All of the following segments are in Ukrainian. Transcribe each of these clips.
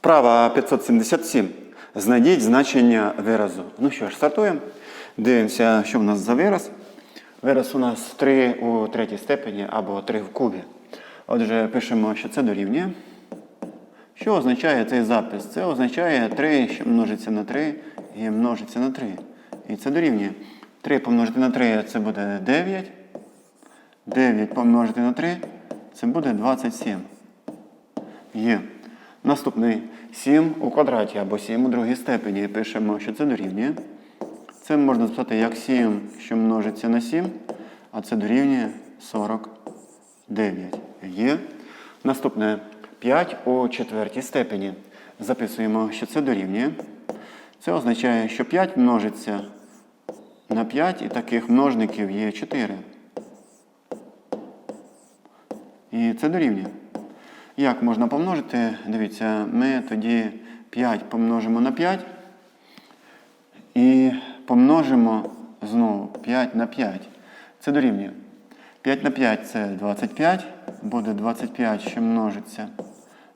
Вправа 577. Знайдіть значення виразу. Ну що ж, стартуємо. Дивимося, що в нас за вираз. Вираз у нас 3 у третій степені або 3 в кубі. Отже, пишемо, що це дорівнює. Що означає цей запис? Це означає 3, що множиться на 3 і множиться на 3. І це дорівнює. 3 помножити на 3 це буде 9. 9 помножити на 3 це буде 27. Є. Наступний 7 у квадраті або 7 у другій степені. Пишемо, що це дорівнює. Це можна записати як 7, що множиться на 7, а це дорівнює 49. Є. Наступне 5 у четвертій степені. Записуємо, що це дорівнює. Це означає, що 5 множиться на 5, і таких множників є 4. І це дорівнює. Як можна помножити? Дивіться, ми тоді 5 помножимо на 5 і помножимо знову 5 на 5. Це дорівнює. 5 на 5 це 25. Буде 25, що множиться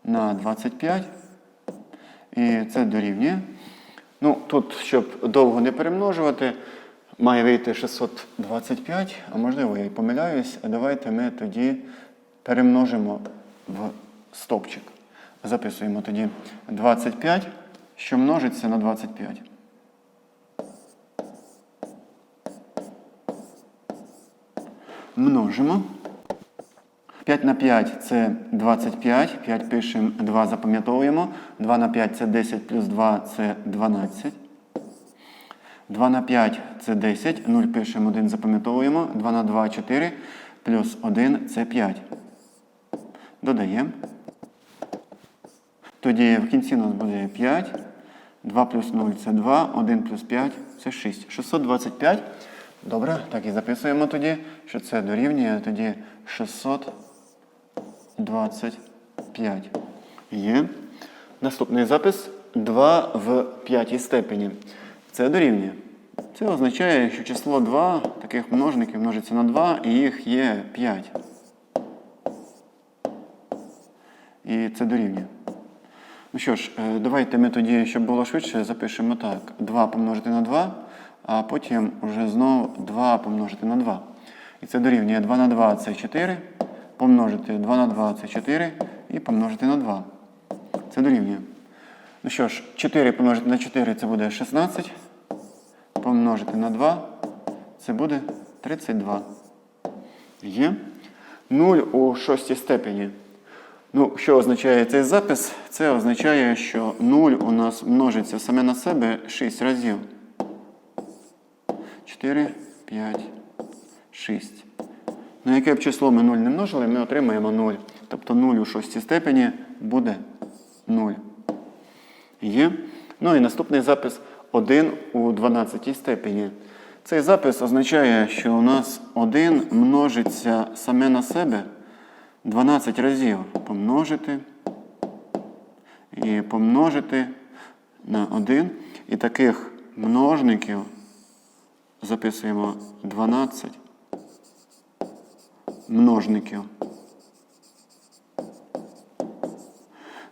на 25. І це дорівнює. Ну, тут, щоб довго не перемножувати, має вийти 625, а можливо, я й помиляюсь. Давайте ми тоді перемножимо в стопчик. Записуємо тоді 25, що множиться на 25. Множимо. 5 на 5 це 25. 5 пишемо, 2 запам'ятовуємо. 2 на 5 це 10 плюс 2 це 12. 2 на 5 це 10. 0 пишемо, 1 запам'ятовуємо. 2 на 2 4. Плюс 1 це 5. Додаємо. Тоді в кінці у нас буде 5. 2 плюс 0 це 2, 1 плюс 5 це 6. 625. Добре, так і записуємо тоді, що це дорівнює тоді 625. Є. Наступний запис 2 в п'ятій степені. Це дорівнює. Це означає, що число 2 таких множників множиться на 2 і їх є 5. І це дорівнює. Що ж, е, давайте ми тоді, щоб було швидше, запишемо так. 2 помножити на 2, а потім вже знову 2 помножити на 2. І це дорівнює 2 на 2 це 4. Помножити 2 на 2 це 4 і помножити на 2. Це дорівнює. Ну що ж, 4 помножити на 4 це буде 16. Помножити на 2 це буде 32. Є. 0 у шостій степені. Ну, що означає цей запис? Це означає, що 0 у нас множиться саме на себе 6 разів. 4, 5, 6. На яке б число ми 0 не множили, ми отримаємо 0. Тобто 0 у шостій степені буде 0. Є. Ну і наступний запис 1 у 12 степені. Цей запис означає, що у нас 1 множиться саме на себе 12 разів. Помножити і помножити на 1. І таких множників записуємо 12 множників.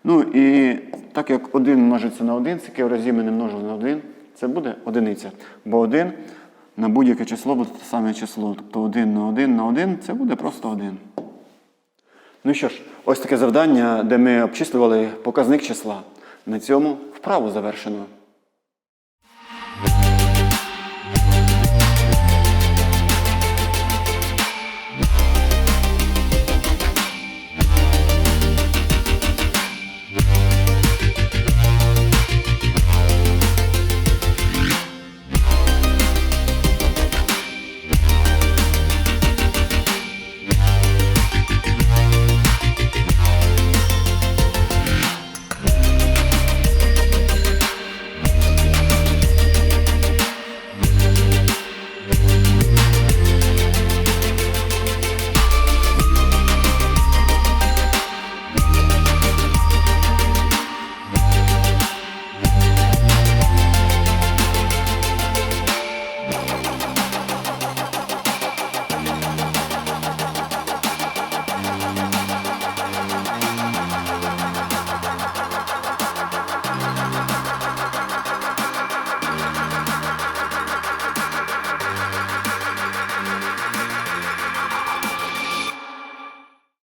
Ну і так як 1 множиться на 1, скільки разів ми не множили на 1, це буде одиниця. Бо 1 на будь-яке число буде те саме число. Тобто 1 на 1 на 1 це буде просто 1. Ну що ж, ось таке завдання, де ми обчислювали показник числа. На цьому вправу завершено.